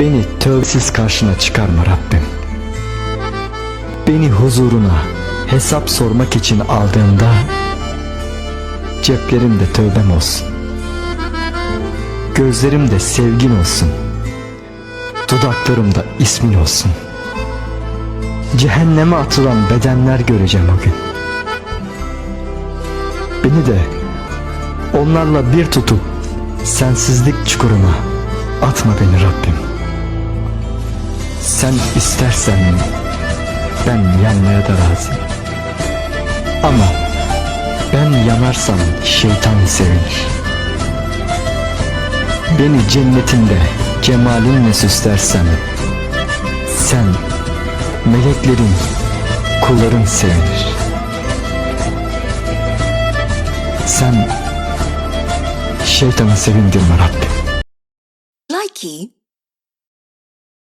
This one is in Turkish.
Beni tövbesiz karşına çıkarma Rabbim. Beni huzuruna hesap sormak için aldığında ceplerimde tövbem olsun. Gözlerimde sevgin olsun. Dudaklarımda ismin olsun. Cehenneme atılan bedenler göreceğim o gün. Beni de onlarla bir tutup sensizlik çukuruna atma beni Rabbim. Sen istersen ben yanmaya da razıyım. Ama ben yanarsam şeytan sevinir. Beni cennetinde cemalinle süslersen sen meleklerin kulların sevinir. Sen şeytanı sevindirme Rabbim. Likey